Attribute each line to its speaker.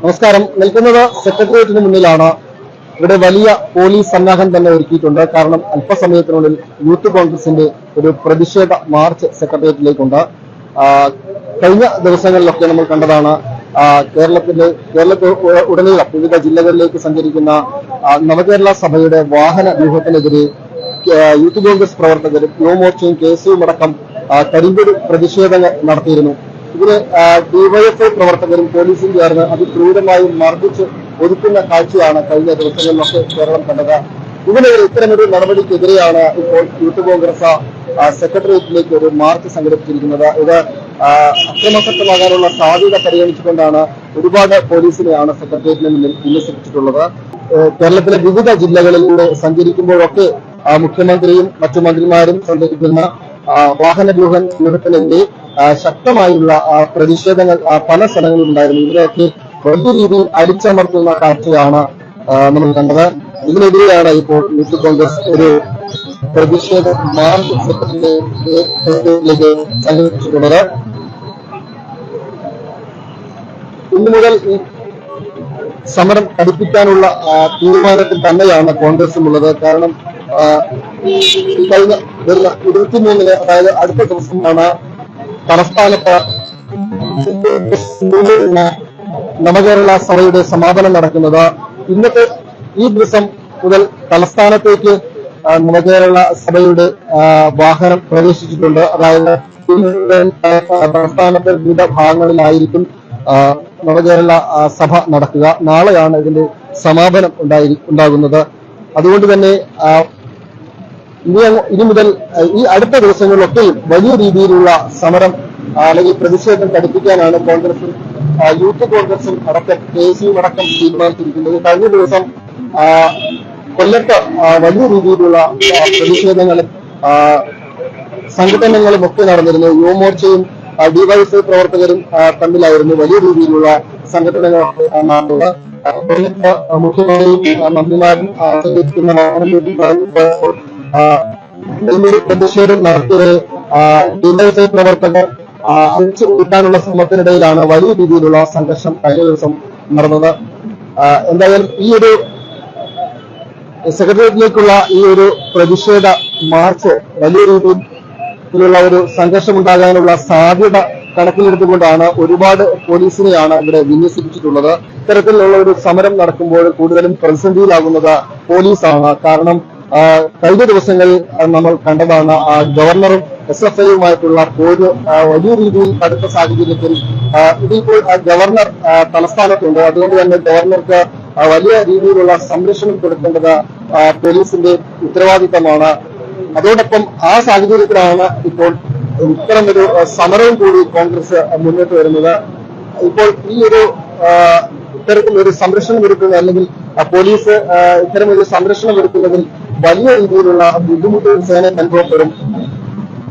Speaker 1: നമസ്കാരം. നിൽക്കുന്നത് സെക്രട്ടേറിയറ്റിന് മുന്നിലാണ്. ഇവിടെ വലിയ പോലീസ് സന്നാഹം തന്നെ ഒരുക്കിയിട്ടുണ്ട്. കാരണം അല്പസമയത്തിനുള്ളിൽ യൂത്ത് കോൺഗ്രസിന്റെ ഒരു പ്രതിഷേധ മാർച്ച് സെക്രട്ടേറിയറ്റിലേക്കുണ്ട്. കഴിഞ്ഞ ദിവസങ്ങളിലൊക്കെ നമ്മൾ കണ്ടതാണ് കേരളത്തിന്റെ കേരളത്തിൽ ഉടനീളം വിവിധ ജില്ലകളിലേക്ക് സഞ്ചരിക്കുന്ന നവകേരള സഭയുടെ വാഹന വ്യൂഹത്തിനെതിരെ യൂത്ത് കോൺഗ്രസ് പ്രവർത്തകരും യുവമോർച്ചയും കെ എസ് യുവും അടക്കം കരിമ്പൊരു പ്രതിഷേധങ്ങൾ നടത്തിയിരുന്നു. ഇതിന് ഡിവൈഎഫ്ഐ പ്രവർത്തകരും പോലീസും ചേർന്ന് അതിക്രൂരമായി മർദ്ദിച്ച് ഒതുക്കുന്ന കാഴ്ചയാണ് കഴിഞ്ഞ ദിവസങ്ങളിലൊക്കെ കേരളം കണ്ടത്. ഇതിനെതിരെ ഇത്തരമൊരു നടപടിക്കെതിരെയാണ് ഇപ്പോൾ യൂത്ത് കോൺഗ്രസ് സെക്രട്ടേറിയറ്റിലേക്ക് ഒരു മാർച്ച് സംഘടിപ്പിച്ചിരിക്കുന്നത്. ഇത് അക്രമസക്തമാകാനുള്ള സാധ്യത പരിഗണിച്ചുകൊണ്ടാണ് ഒരുപാട് പോലീസിനെയാണ് സെക്രട്ടേറിയറ്റിന് മുന്നിൽ വിന്യസിപ്പിച്ചിട്ടുള്ളത് കേരളത്തിലെ വിവിധ ജില്ലകളിലൂടെ സഞ്ചരിക്കുമ്പോഴൊക്കെ മുഖ്യമന്ത്രിയും മറ്റു മന്ത്രിമാരും സഞ്ചരിക്കുന്ന വാഹനവ്യൂഹൻ ആ, ശക്തമായുള്ള പ്രതിഷേധങ്ങൾ പല സ്ഥലങ്ങളിൽ ഉണ്ടായിരുന്നു. ഇവരെയൊക്കെ വലിയ രീതിയിൽ അടിച്ചമർത്തുന്ന കാഴ്ചയാണ് നമ്മൾ കണ്ടത്. ഇതിനെതിരെയാണ് ഇപ്പോൾ യൂത്ത് കോൺഗ്രസ് ഒരു പ്രതിഷേധ മാർഗത്തിലേക്ക് സംഘടിപ്പിച്ചിട്ടുള്ളത്. ഇന്നു മുതൽ ഈ സമരം പഠിപ്പിക്കാനുള്ള തീരുമാനത്തിൽ തന്നെയാണ് കോൺഗ്രസും ഉള്ളത് കാരണം കഴിഞ്ഞ വരുന്ന ഇരുപത്തിമൂന്നിന് അതായത് അടുത്ത ദിവസമാണ് തലസ്ഥാനത്ത് നവകേരള സഭയുടെ സമാപനം നടക്കുന്നത്. ഇന്നത്തെ ഈ ദിവസം മുതൽ തലസ്ഥാനത്തേക്ക് നവകേരള സഭയുടെ വാഹനം പ്രവേശിച്ചിട്ടുണ്ട്. അതായത് തലസ്ഥാനത്തെ വിവിധ ഭാഗങ്ങളിലായിരിക്കും നവകേരള സഭ നടക്കുക. നാളെയാണ് ഇതിന്റെ സമാപനം ഉണ്ടായി ഉണ്ടാകുന്നത്. അതുകൊണ്ട് തന്നെ ഇനി ഇനി മുതൽ ഈ അടുത്ത ദിവസങ്ങളിലൊക്കെ വലിയ രീതിയിലുള്ള സമരം അല്ലെങ്കിൽ പ്രതിഷേധം പഠിപ്പിക്കാനാണ് കോൺഗ്രസും യൂത്ത് കോൺഗ്രസും അടക്കം കെ സിയും അടക്കം തീരുമാനിച്ചിരിക്കുന്നത്. കഴിഞ്ഞ ദിവസം കൊല്ലത്ത് വലിയ രീതിയിലുള്ള പ്രതിഷേധങ്ങളും സംഘടനകളും ഒക്കെ നടന്നിരുന്നു. യുവമോർച്ചയും ഡിവൈഎഫ്ഐ പ്രവർത്തകരും തമ്മിലായിരുന്നു വലിയ രീതിയിലുള്ള സംഘടനകളൊക്കെ ആ, നടന്നത് മുഖ്യമന്ത്രിയും മന്ത്രിമാരും പ്രതിഷേധം നടത്തിയത് ഡിവൈഎഫ്ഐ പ്രവർത്തകർ അഴിച്ചു കൂട്ടാനുള്ള ശ്രമത്തിനിടയിലാണ് വലിയ രീതിയിലുള്ള സംഘർഷം കഴിഞ്ഞ ദിവസം നടന്നത്. എന്തായാലും ഈ ഒരു സെക്രട്ടേറിയറ്റിലേക്കുള്ള ഈ ഒരു പ്രതിഷേധ മാർച്ച് വലിയ രീതിയിലുള്ള ഒരു സംഘർഷം ഉണ്ടാകാനുള്ള സാധ്യത കണക്കിലെടുത്തുകൊണ്ടാണ് ഒരുപാട് പോലീസിനെയാണ് ഇവിടെ വിന്യസിപ്പിച്ചിട്ടുള്ളത്. ഇത്തരത്തിലുള്ള ഒരു സമരം നടക്കുമ്പോൾ കൂടുതലും പ്രതിസന്ധിയിലാകുന്നത് പോലീസാണ്. കാരണം കഴിഞ്ഞ ദിവസങ്ങളിൽ നമ്മൾ കണ്ടതാണ് ഗവർണറും എസ് എഫ് ഐയുമായിട്ടുള്ള പോര് വലിയ രീതിയിൽ കടുത്ത സാഹചര്യത്തിൽ ഇതിപ്പോൾ ഗവർണർ തലസ്ഥാനത്തുണ്ട്. അതുകൊണ്ട് തന്നെ ഗവർണർക്ക് വലിയ രീതിയിലുള്ള സംരക്ഷണം കൊടുക്കേണ്ടത് പോലീസിന്റെ ഉത്തരവാദിത്തമാണ്. അതോടൊപ്പം ആ സാഹചര്യത്തിലാണ് ഇപ്പോൾ ഇത്തരമൊരു സമരവും കൂടി കോൺഗ്രസ് മുന്നോട്ട് വരുന്നത്. ഇപ്പോൾ ഈ ഒരു ഇത്തരത്തിലൊരു സംരക്ഷണം ഒരുക്കുന്ന അല്ലെങ്കിൽ പോലീസ് ഇത്തരമൊരു സംരക്ഷണം ഒരുക്കുന്നതിൽ വലിയ രീതിയിലുള്ള ബുദ്ധിമുട്ട് സേന അനുഭവപ്പെടും.